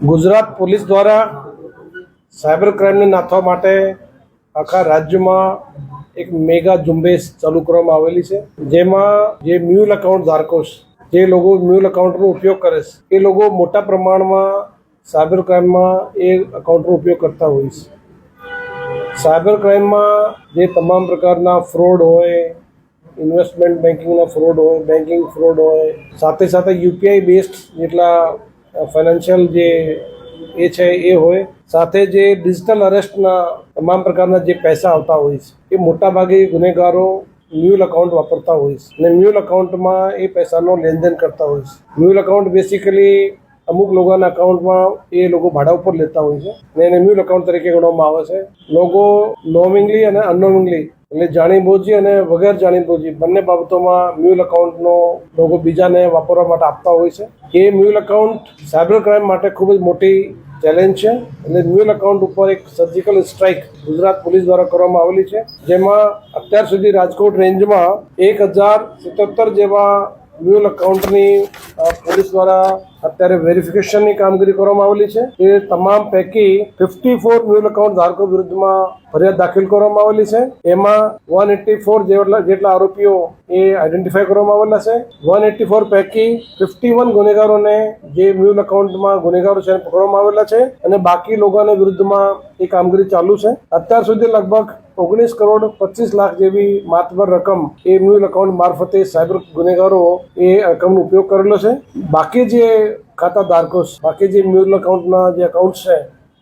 Gujarat police દ્વારા cyber ક્રાઇમને નાથવા માટે આખા રાજ્યમાં એક મેગા ઝુંબેશ ચાલુ કરવામાં આવેલી છે. જેમાં જે મ્યુલ એકાઉન્ટ ધારકો જે લોકો મ્યુલ એકાઉન્ટનો ઉપયોગ કરે છે, એ લોકો મોટા પ્રમાણમાં સાયબર ક્રાઇમમાં એ એકાઉન્ટનો ઉપયોગ કરતા હોય છે. સાયબર ક્રાઇમમાં જે તમામ પ્રકારના ફ્રોડ હોય, ઇન્વેસ્ટમેન્ટ બેન્કિંગના ફ્રોડ હોય, બેન્કિંગ ફ્રોડ હોય, સાથે સાથે યુપીઆઈ બેસ્ડ જેટલા ફાઇનાન્શિયલ જે એ છે, એ હોય. સાથે જે ડિજિટલ અરેસ્ટના તમામ પ્રકારના જે પૈસા આવતા હોય છે, એ મોટાભાગે ગુનેગારો મ્યુલ અકાઉન્ટ વાપરતા હોય છે. અને મ્યુલ અકાઉન્ટમાં એ પૈસાનો લેનદેન કરતા હોય છે. મ્યુલ અકાઉન્ટ બેસિકલી અમુક લોકોના અકાઉન્ટમાં એ લોકો ભાડા ઉપર લેતા હોય છે. અને એને મ્યુલ અકાઉન્ટ તરીકે ગણવામાં આવે છે. લોકો નોમિંગલી અને અનનોમિંગલી એટલે જાણીબોજી અને વગર જાણીબોજી બંને બાબતોમાં મ્યુલ એકાઉન્ટનો લોકો બીજાને વાપરવા માટે આપતા હોય છે. એ મ્યુલ એકાઉન્ટ સાયબર ક્રાઇમ માટે ખૂબ જ મોટી ચેલેન્જ છે. એટલે મ્યુલ એકાઉન્ટ ઉપર એક સર્જિકલ સ્ટ્રાઇક ગુજરાત પોલીસ દ્વારા કરવામાં આવેલી છે. જેમાં અત્યાર સુધી રાજકોટ રેન્જમાં એક હજાર સિત્તોતેર જેવા મ્યુલ અકાઉન્ટની પોલીસ દ્વારા અત્યારે વેરિફિકેશનની કામગીરી કરવામાં આવેલી છે. એ તમામ પૈકી ફિફ્ટી ફોર મ્યુલ એકાઉન્ટ ધારકો વિરુદ્ધમાં ફરિયાદ દાખલ કરવામાં આવેલી છે. એમાં વન એટી ફોર જેટલા જેટલા આરોપીઓ એ આઈડેન્ટિફાય કરવામાં આવેલા છે. વન એટી ફોર પૈકી ફિફ્ટી વન ગુનેગારોને જે મ્યુલ એકાઉન્ટમાં ગુનેગારો છે પકડવામાં આવેલા છે અને બાકી લોકોને વિરુદ્ધમાં એ કામગીરી ચાલુ છે. અત્યાર સુધી લગભગ ઓગણીસ કરોડ પચીસ લાખ જેવી માતબર રકમ એ મ્યુલ એકાઉન્ટ મારફતે સાયબર ગુનેગારો એ રકમનો ઉપયોગ કરેલો છે. બાકી જે ખાતા ધારકો બાકી જે મ્યુલ એકાઉન્ટના જે એકાઉન્ટ છે,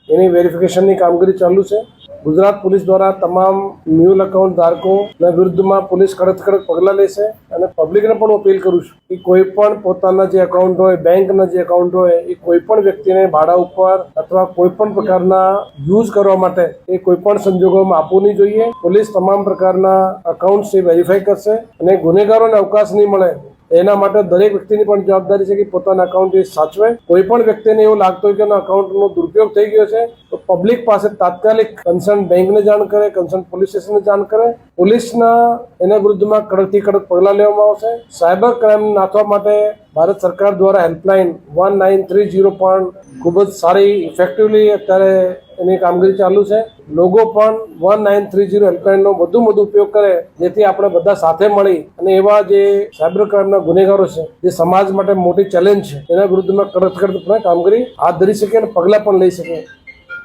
એની વેરિફિકેશનની કામગીરી ચાલુ છે. ગુજરાત પોલીસ દ્વારા તમામ મ્યુલ એકાઉન્ટ ધારકોના વિરુદ્ધમાં પોલીસ કડક કડક પગલાં લેશે અને પબ્લિકને પણ હું અપીલ કરું છું કે કોઈ પણ પોતાના જે એકાઉન્ટ હોય, બેંકના જે એકાઉન્ટ હોય, એ કોઈ પણ વ્યક્તિને ભાડા ઉપર અથવા કોઈ પણ પ્રકારના યુઝ કરવા માટે એ કોઈ પણ સંજોગોમાં આપવું નહીં જોઈએ. પોલીસ તમામ પ્રકારના અકાઉન્ટ એ વેરીફાઈ કરશે અને ગુનેગારોને અવકાશ નહીં મળે એના માટે દરેક વ્યક્તિની પણ જવાબદારી છે કે પોતાના અકાઉન્ટ એ સાચવે. કોઈ પણ વ્યક્તિને એવું લાગતું હોય કે અકાઉન્ટનો દુરુપયોગ થઈ ગયો છે, તો પબ્લિક પાસે તાત્કાલિક કન્સર્ન બેંકને જાણ કરે કન્સર્ન પોલીસ સ્ટેશનને જાણ કરે. પોલીસના એના વિરુદ્ધમાં કડકથી કડક પગલાં લેવામાં આવશે. સાયબર ક્રાઇમ નાથવા માટે ભારત સરકાર દ્વારા helpline one nine three zero પણ ખૂબ જ સારી ઇફેક્ટિવલી અત્યારે એની કામગીરી ચાલુ છે. લોકો પણ વન નાઇન થ્રી જીરો હેલ્પલાઇનનો વધુ વધુ ઉપયોગ કરે, જેથી આપણે બધા સાથે મળી અને એવા જે સાયબર ક્રાઇમના ગુનેગારો છે, જે સમાજ માટે મોટી ચેલેન્જ છે, એના વિરુદ્ધમાં કડક કડક કામગીરી હાથ ધરી શકે અને પગલાં પણ લઈ શકે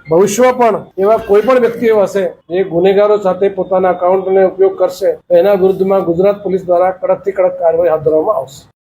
ભવિષ્યમાં પણ એવા કોઈ પણ વ્યક્તિઓ હશે, જે ગુનેગારો સાથે પોતાના અકાઉન્ટનો ઉપયોગ કરશે, તો એના વિરુદ્ધમાં ગુજરાત પોલીસ દ્વારા કડકથી કડક કાર્યવાહી હાથ ધરવામાં આવશે.